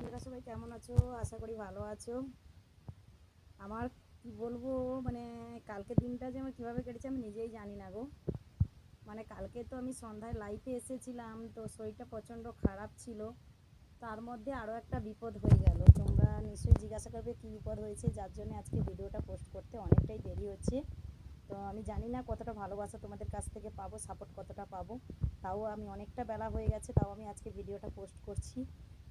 বন্ধুরা সবাই কেমন আছো? আশা করি ভালো আছো। আমার কি বলব মানে কালকে দিনটা যে আমার কীভাবে কেটেছে আমি নিজেই জানি না গো। মানে কালকে তো আমি সন্ধ্যায় লাইটে এসেছিলাম, তো শরীরটা প্রচণ্ড খারাপ ছিল। তার মধ্যে আরও একটা বিপদ হয়ে গেল। তোমরা নিশ্চয়ই জিজ্ঞাসা করবে কী বিপদ হয়েছে, যার জন্য আজকে ভিডিওটা পোস্ট করতে অনেকটাই দেরি হচ্ছে। তো আমি জানি না কতটা ভালোবাসা তোমাদের কাছ থেকে পাবো সাপোর্ট কতটা পাবো। তাও আমি অনেকটা বেলা হয়ে গেছে, তাও আমি আজকে ভিডিওটা পোস্ট করছি।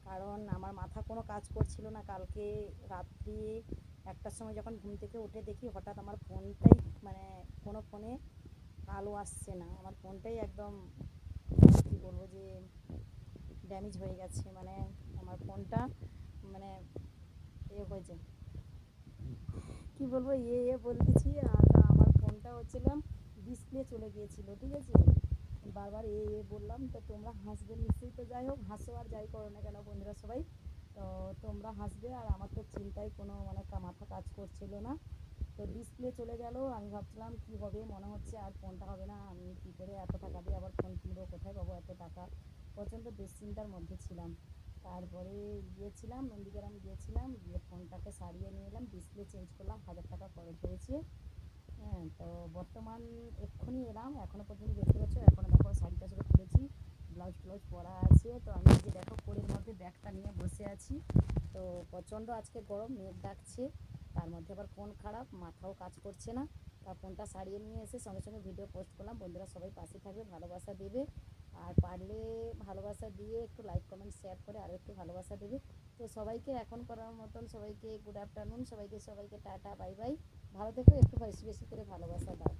কারণ আমার মাথা কোনো কাজ করছিল না। কালকে রাত্রি একটার সময় যখন ঘুম থেকে উঠে দেখি হঠাৎ আমার ফোনটাই মানে কোনো ফোনে আলো আসছে না। আমার ফোনটাই একদম, কী বলব যে ড্যামেজ হয়ে গেছে। মানে আমার ফোনটা মানে এ হয়েছে। কি বলব ইয়ে ইয়ে বলতেছি আর আমার ফোনটা হচ্ছিলাম ডিসপ্লে চলে গিয়েছিল, ঠিক আছে? বারবার এ এ বললাম, তো তোমরা হাসবে নিশ্চয়ই। তো যাই হোক, হাসো আর যাই করো না কেন বন্ধুরা সবাই। তো তোমরা হাসবে আর আমার তো চিন্তায় কোনো মানে মাথা কাজ করছিল না। তো ডিসপ্লে চলে গেল, আমি ভাবছিলাম কি হবে, মনে হচ্ছে আর ফোনটা হবে না। আমি কী করে এত টাকা দিয়ে আবার ফোন কিনবো, কোথায় পাবো এত টাকা? প্রচণ্ড দুশ্চিন্তার মধ্যে ছিলাম। তারপরে গিয়েছিলাম, নন্দীগ্রাম গিয়েছিলাম, গিয়ে ফোনটাকে সারিয়ে নিয়ে এলাম ডিসপ্লে চেঞ্জ করলাম, হাজার টাকা খরচ হয়েছে। হ্যাঁ তো বর্তমান এক্ষুনি এলাম এখনও পর্যন্ত পরা আছে। তো আমি যে দেখো কোলের মধ্যে ব্যাগটা নিয়ে বসে আছি। তো প্রচণ্ড আজকে গরম, মেঘ ডাকছে। তার মধ্যে আবার ফোন খারাপ, মাথাও কাজ করছে না। তা ফোনটা সারিয়ে নিয়ে এসে সঙ্গে সঙ্গে ভিডিও পোস্ট করলাম। বন্ধুরা সবাই পাশে থাকবে, ভালোবাসা দেবে। আর পারলে ভালোবাসা দিয়ে একটু লাইক কমেন্ট শেয়ার করে আরও একটু ভালোবাসা দেবে। তো সবাইকে এখন করার মতন সবাইকে গুড আফটারনুন সবাইকে সবাইকে টাটা বাই বাই ভালো থেকো, একটু বেশি বেশি করে ভালোবাসা দাও।